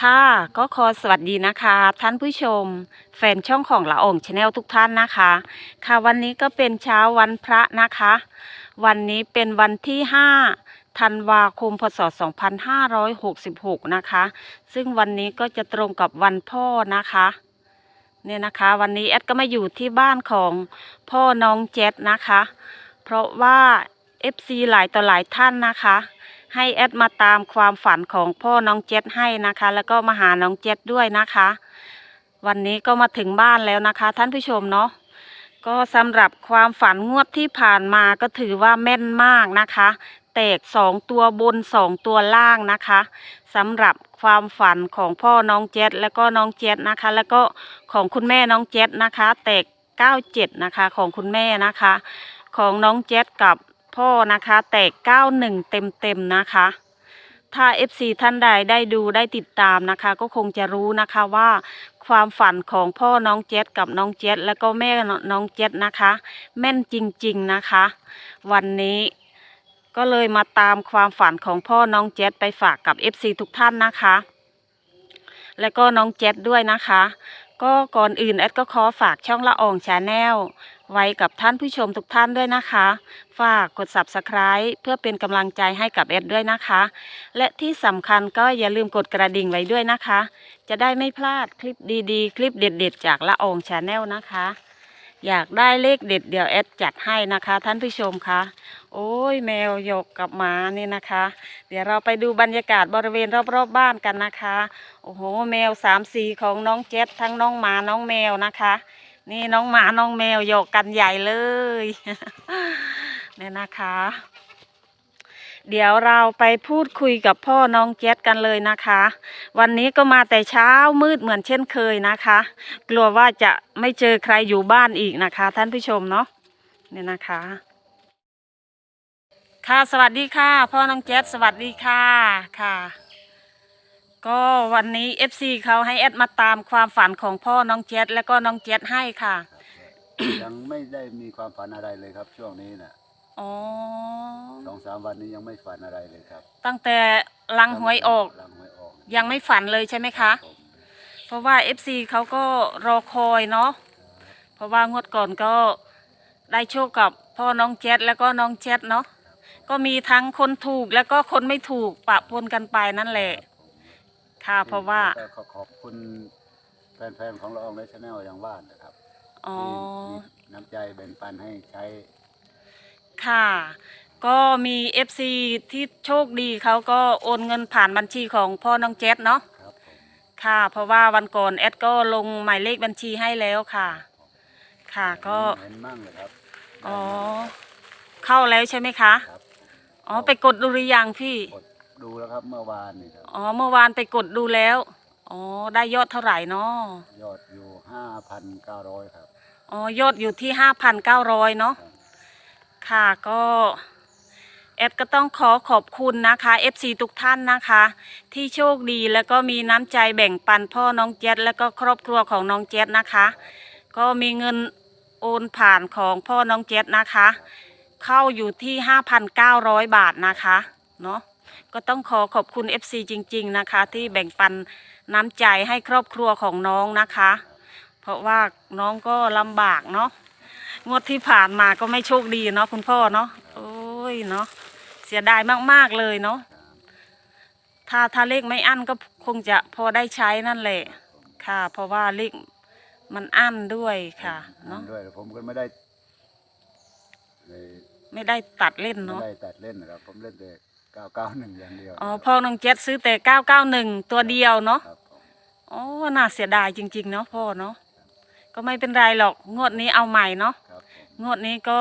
ค่ะ ก็ขอสวัสดีนะคะ ท่านผู้ชม แฟนช่องของละอองชาแนลทุกท่านนะคะ ค่ะวันนี้ก็เป็นเช้าวันพระนะคะ วันนี้เป็นวันที่ 5 ธันวาคม พศ 2566 นะคะ ซึ่งวันนี้ก็จะตรงกับวันพ่อนะคะเนี่ยนะคะ วันนี้แอดก็มาอยู่ที่บ้านของพ่อน้องเจ็ดนะคะ เพราะว่า FC หลายต่อหลายท่านนะคะ ให้แอดมาตามความฝันของพ่อน้องเจ็ดให้นะคะ แล้วก็มาหาน้องเจ็ดด้วยนะคะ วันนี้ก็มาถึงบ้านแล้วนะคะ ท่านผู้ชมเนาะก็สำหรับความฝันงวดที่ผ่านมาก็ถือว่าแม่นมากนะคะ แตกสองตัวบนสองตัวล่างนะคะสำหรับความฝันของพ่อน้องเจ็ดแล้วก็น้องเจ็ดนะคะ แล้วก็ของคุณแม่น้องเจ็ดนะคะ แตกเก้าเจ็ดนะคะของคุณแม่นะคะ ของน้องเจ็ดกับ พ่อนะคะแตกเก้าหนึ่งเต็มเต็มๆนะคะ ถ้า FC ท่านใดได้ดูได้ติดตามนะคะ ก็คงจะรู้นะคะว่าความฝันของพ่อน้องเจ็ดกับน้องเจ็ดแล้วก็แม่น้องเจ็ดนะคะ แม่นจริงๆนะคะ วันนี้ก็เลยมาตามความฝันของพ่อน้องเจ็ดไปฝากกับ FC ทุกท่านนะคะ แล้วก็น้องเจ็ดด้วยนะคะ ก็ก่อนอื่นแอดก็ขอฝากช่องละอองชาแนล ไว้กับท่านผู้ชมทุกท่านด้วยนะคะ ฝากกด subscribe เพื่อเป็นกำลังใจให้กับแอดด้วยนะคะ และที่สำคัญก็อย่าลืมกดกระดิ่งไว้ด้วยนะคะ จะได้ไม่พลาดคลิปดีๆ คลิปเด็ดๆ จากละอองชาแนลนะคะ อยากได้เลขเด็ดเดี๋ยวแอดจัดให้นะคะ ท่านผู้ชมคะโอ้ยแมวหยกกับหมานี่นะคะ เดี๋ยวเราไปดูบรรยากาศบริเวณรอบๆบบ้านกันนะคะ โอ้โห แมวสามสีของน้องเจ็ทั้งน้องหมาน้องแมวนะคะ นี่น้องหมาน้องแมวหยกกันใหญ่เลยเนี่ยนะคะ เดี๋ยวเราไปพูดคุยกับพ่อน้องเจ็ดกันเลยนะคะ วันนี้ก็มาแต่เช้ามืดเหมือนเช่นเคยนะคะ กลัวว่าจะไม่เจอใครอยู่บ้านอีกนะคะ ท่านผู้ชมเนาะเนี่ยนะคะ ค่ะสวัสดีค่ะ พ่อน้องเจ็ดสวัสดีค่ะค่ะ ก็วันนี้ FC เขาให้แอดมาตามความฝันของพ่อน้องเจ็ดแล้วก็น้องเจ็ดให้ค่ะ ยังไม่ได้มีความฝันอะไรเลยครับ ช่วงนี้นะอ๋อ สองสามวันนี้ยังไม่ฝันอะไรเลยครับตั้งแต่ลังหวยออกลังหวยออกยังไม่ฝันเลยใช่ไหมคะ ผมเพราะว่า FC เขาก็รอคอยเนาะ เพราะว่างวดก่อนก็ได้โชคกับพ่อน้องเจ็ดแล้วก็น้องเจ็ดเนาะ ก็มีทั้งคนถูกแล้วก็คนไม่ถูกปะปนกันไปนั่นแหละ ค่ะเพราะว่าแล้วก็ขอบคุณแฟนๆของเราอองและชาแนลอย่างว่านนะครับอ๋อ ที่มีน้ำใจแบ่งปันให้ใช้ ค่ะ ก็มี FC ที่โชคดีเขาก็โอนเงินผ่านบัญชีของพ่อน้องเจ็ดเนาะ ครับผมค่ะ เพราะว่าวันก่อนแอดก็ลงหมายเลขบัญชีให้แล้วค่ะ ค่ะก็ เห็นมั่งเลยครับอ๋อ เข้าแล้วใช่ไหมคะ ครับอ๋อ ไปกดดูหรือยังพี่ กด ดูแล้วครับเมื่อวานนี่ครับอ๋อเมื่อวานไปกดดูแล้วอ๋อได้ยอดเท่าไหร่เนาะยอดอยู่ห้าพันเก้าร้อยครับ อ๋อยอดอยู่ที่ห้าพันเก้าร้อยเนาะครับค่ะก็แอดก็ต้องขอขอบคุณนะคะ FC ทุกท่านนะคะ ที่โชคดีแล้วก็มีน้ำใจแบ่งปันพ่อน้องเจ็ดแล้วก็ครอบครัวของน้องเจ็ดนะคะ ก็มีเงินโอนผ่านของพ่อน้องเจ็ดนะคะ เข้าอยู่ที่ 5,900 บาทนะคะเนาะ ก็ต้องขอขอบคุณ FC จริง ๆ นะคะ ที่แบ่งปันน้ำใจให้ครอบครัวของน้องนะคะ เพราะว่าน้องก็ลำบากเนาะงวดที่ผ่านมาก็ไม่โชคดีเนาะคุณพ่อเนาะโอ้ยเนาะเสียดายมากๆเลยเนาะถ้าถ้าเลขไม่อั้นก็คงจะพอได้ใช้นั่นแหละค่ะ เพราะว่าเลขมันอั้นด้วยค่ะนั่เนาะนด้วยผมก็ไม่ได้เลยไม่ได้ตัดเล่นไม่เนาะได้ตัดเล่นนะครับผมเล่นแต่ เก้าเก้าหนึ่งอย่างเดียวอ๋อพ่อน้องเจ็ดซื้อแต่991ตัวเดียวเนาะครับผมอ๋อน่าเสียดายจริง ๆ เนาะพ่อเนาะก็ไม่เป็นไรหรอกงวดนี้เอาใหม่เนาะครับผมงวดนี้ก็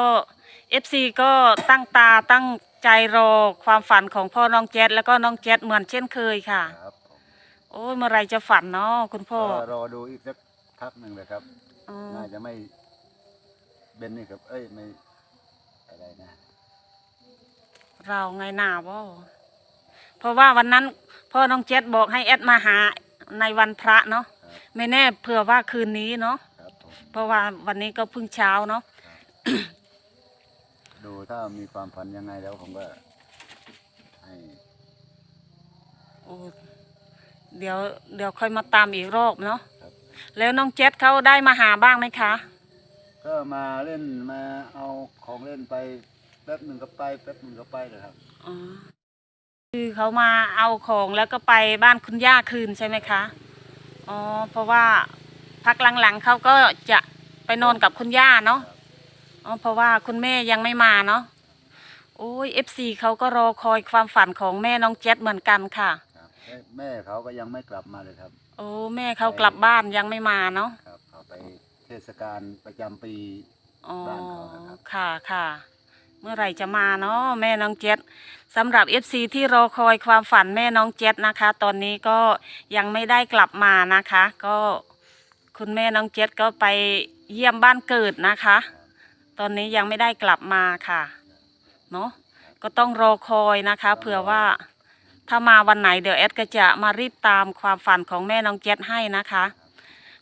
FC ก็ตั้งตาตั้งใจรอความฝันของพ่อน้องแจ๊ดแล้วก็น้องแจ๊ดเหมือนเช่นเคยค่ะ ครับผมโอ้ยเมื่อไรจะฝันเนาะคุณพ่อก็รอดูอีกสักพักหนึ่งเลยครับ อ๋อน่าจะไม่เบนนี่ครับ เอ้ยไม่อะไรนะ เราไงหนาบ่เพราะว่าวันนั้นพ่อน้องแจ๊ดบอกให้แอดมาหาในวันพระเนาะครับไม่แน่เผื่อว่าคืนนี้เนาะครับผมเพราะว่าวันนี้ก็เพิ่งเช้าเนาะดูถ้ามีความฝันยังไงแล้วผมก็ให้โอ้เดี๋ยวเดี๋ยวค่อยมาตามอีกรอบเนาะครับแล้วน้องเจ็ดเขาได้มาหาบ้างไหมคะ ก็มาเล่นมาเอาของเล่นไป แป๊บหนึ่งก็ไปแป๊บหนึ่งก็ไปเลยครับ อ๋อ คือเขามาเอาของแล้วก็ไปบ้านคุณย่าคืนใช่ไหมคะ อ๋อ เพราะว่าพักหลังๆเขาก็จะไปนอนกับคุณย่าเนาะ อ๋อ เพราะว่าคุณแม่ยังไม่มาเนาะ โอ้ยเอฟซีเขาก็รอคอยความฝันของแม่น้องเจ็ดเหมือนกันค่ะ ครับแม่แม่เขาก็ยังไม่กลับมาเลยครับ โอ้แม่เขากลับบ้านยังไม่มาเนาะ ครับเขาไปเทศกาลประจำปี อ๋อ บ้านเขานะครับ ค่ะค่ะ เมื่อไหร่จะมาเนาะแม่น้องเจ็ดสำหรับเอฟซีที่รอคอยความฝันแม่น้องเจ็ดนะคะ ตอนนี้ก็ยังไม่ได้กลับมานะคะ ก็คุณแม่น้องเจ็ดก็ไปเยี่ยมบ้านเกิดนะคะ ตอนนี้ยังไม่ได้กลับมาค่ะเนาะก็ต้องรอคอยนะคะเผื่อว่าถ้ามาวันไหนเดี๋ยวแอดก็จะมารีบตามความฝันของแม่น้องเจ็ดให้นะคะ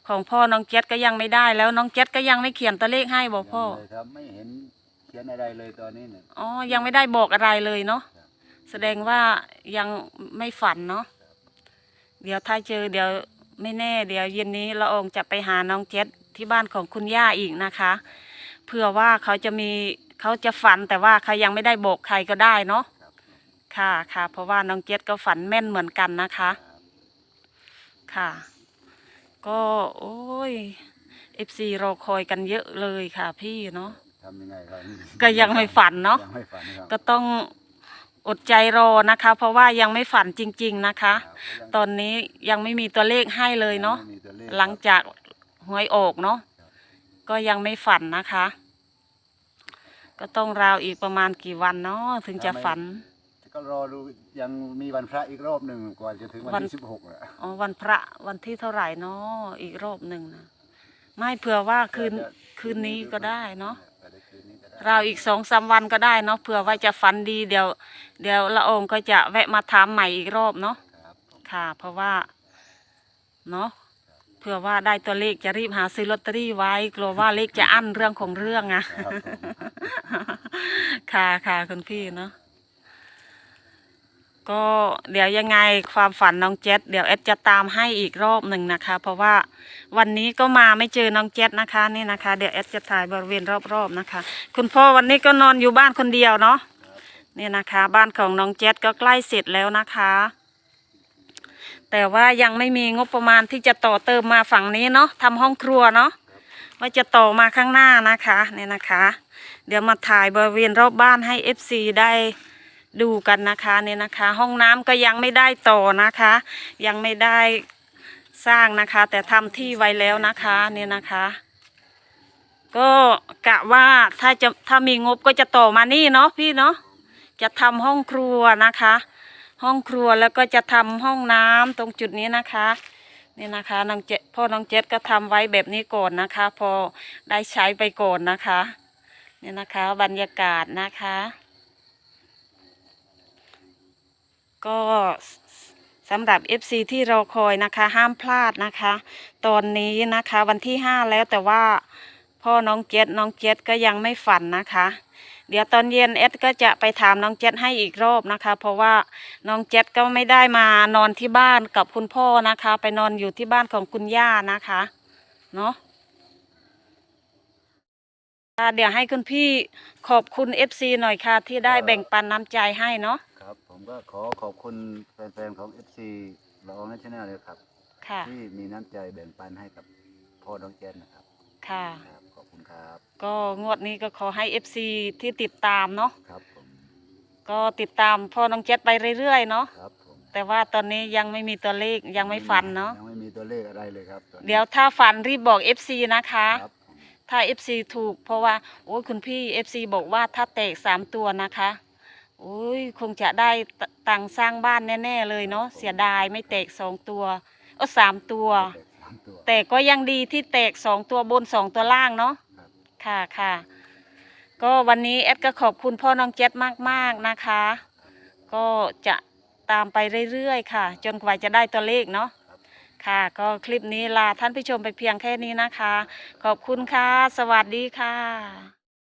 ของพ่อน้องเจ็ดก็ยังไม่ได้แล้วน้องเจ็ดก็ยังไม่เขียนตัวเลขให้บอกพ่อ ยังเลยครับไม่เห็น เขียนอะไรเลยตอนนี้เนี่ยอ๋อ ยังไม่ได้บอกอะไรเลยเนาะ แสดงว่ายังไม่ฝันเนาะ เดี๋ยวถ้าเจอเดี๋ยวไม่แน่ เดี๋ยวเย็นนี้ละอองจะไปหาน้องเจ็ดที่บ้านของคุณย่าอีกนะคะเผื่อว่าเขาจะมีเขาจะฝันแต่ว่าเขายังไม่ได้บอกใครก็ได้เนาะ ค่ะค่ะ เพราะว่าน้องเจ็ดก็ฝันแม่นเหมือนกันนะคะ ค่ะ ก็โอ้ยเอฟซีรอคอยกันเยอะเลยค่ะพี่เนาะ ทำยังไงครับก็ยังไม่ฝันเนาะยังไม่ฝันครับก็ต้องอดใจรอนะคะ เพราะว่ายังไม่ฝันจริง ๆนะคะครับตอนนี้ยังไม่มีตัวเลขให้เลยเนาะไม่มีตัวเลขหลังจากหวยออกเนาะก็ยังไม่ฝันนะคะ ก็ต้องราวอีกประมาณกี่วันเนาะถึงจะฝัน ก็รอดูยังมีวันพระอีกรอบหนึ่งกว่าจะถึงวันวันที่สิบหกอะอ๋อวันพระวันที่เท่าไหร่เนาะอีกรอบหนึ่งนะไม่เผื่อว่าคืนจะคืนนี้ก็ได้เนาะ อจจคืนนี้ก็ได้ราวอีกสองสามวันก็ได้เนาะเผื่อว่าจะฝันดีเดี๋ยว เดี๋ยวละอองก็จะแวะมาถามใหม่อีกรอบเนาะครับผมค่ะ เพราะว่าเนาะเผื่อว่าได้ตัวเลขจะรีบหาซื้อลอตเตอรี่ไว้กลัวว่าเลขจะอั้นเรื่องของเรื่องอะครับผมค่ะค่ะคุณพี่เนาะ ก็เดี๋ยวยังไงความฝันน้องเจ็ดเดี๋ยวเอดจะตามให้อีกรอบหนึ่งนะคะ เพราะว่าวันนี้ก็มาไม่เจอน้องเจ็ดนะคะนี่นะคะ เดี๋ยวเอดจะถ่ายบริเวณรอบๆนะคะ คุณพ่อวันนี้ก็นอนอยู่บ้านคนเดียวเนาะนี่นะคะ บ้านของน้องเจ็ดก็ใกล้เสร็จแล้วนะคะ แต่ว่ายังไม่มีงบประมาณที่จะต่อเติมมาฝั่งนี้เนาะทำห้องครัวเนาะว่าจะต่อมาข้างหน้านะคะเนี่ยนะคะ เดี๋ยวมาถ่ายบริเวณรอบบ้านให้ FC ได้ ดูกันนะคะเนี่ยนะคะ ห้องน้ำก็ยังไม่ได้ต่อนะคะ ยังไม่ได้สร้างนะคะ แต่ทำที่ไว้แล้วนะคะเนี่ยนะคะ ก็กะว่าถ้าจะถ้ามีงบก็จะต่อมานี่เนาะพี่เนาะจะทำห้องครัวนะคะ ห้องครัวแล้วก็จะทำห้องน้ำตรงจุดนี้นะคะนี่นะคะน้องเจพ่อน้องเจ็ดก็ทำไว้แบบนี้ก่อนนะคะ พอได้ใช้ไปก่อนนะคะนี่นะคะ บรรยากาศนะคะ ก็สำหรับ FC ที่รอคอยนะคะ ห้ามพลาดนะคะ ตอนนี้นะคะวันที่ 5 แล้วแต่ว่าพ่อน้องเจ็ดน้องเจ็ดก็ยังไม่ฝันนะคะ เดี๋ยวตอนเย็นเอสก็จะไปถามน้องเจ็ดให้อีกรอบนะคะ เพราะว่าน้องเจ็ดก็ไม่ได้มานอนที่บ้านกับคุณพ่อนะคะ ไปนอนอยู่ที่บ้านของคุณย่านะคะเนาะค่ะเดี๋ยวให้คุณพี่ขอบคุณ FC หน่อยค่ะที่ได้แบ่งปันน้ำใจให้เนาะครับ ผมก็ขอขอบคุณแฟนๆของ FC ละอองนัชแนลเลยครับ ค่ะ ที่มีน้ำใจแบ่งปันให้กับพ่อน้องเจนนะครับค่ะ ครับขอบคุณครับก็งวดนี้ก็ขอให้ FC ที่ติดตามเนาะ ครับผมก็ติดตามพ่อน้องเจ็ดไปเรื่อยๆเนาะ ครับผมแต่ว่าตอนนี้ยังไม่มีตัวเลขยังไม่ฟันเนาะ ยังไม่มีตัวเลขอะไรเลยครับตอนนี้เดี๋ยวถ้าฟันรีบบอก FC นะคะ ครับผมถ้า FC ถูกเพราะว่า โอ้ยคุณพี่ FC บอกว่าถ้าแตกสามตัวนะคะ โอ้ยคงจะได้ตตังค์สร้างบ้านแน่ ๆ เลยเนาะเสียดายไม่แตกสองตัวเออสามตัว แตกสามตัวแต่ก็ยังดีที่แตกสองตัวบนสองตัวล่างเนาะครับค่ะค่ะ ก็วันนี้แอดก็ขอบคุณพ่อน้องเจ็ดมากๆนะคะ ก็จะตามไปเรื่อยๆค่ะ จนกว่าจะได้ตัวเลขเนาะครับค่ะก็คลิปนี้ลาท่านผู้ชมไปเพียงแค่นี้นะคะ ขอบคุณค่ะ สวัสดีค่ะ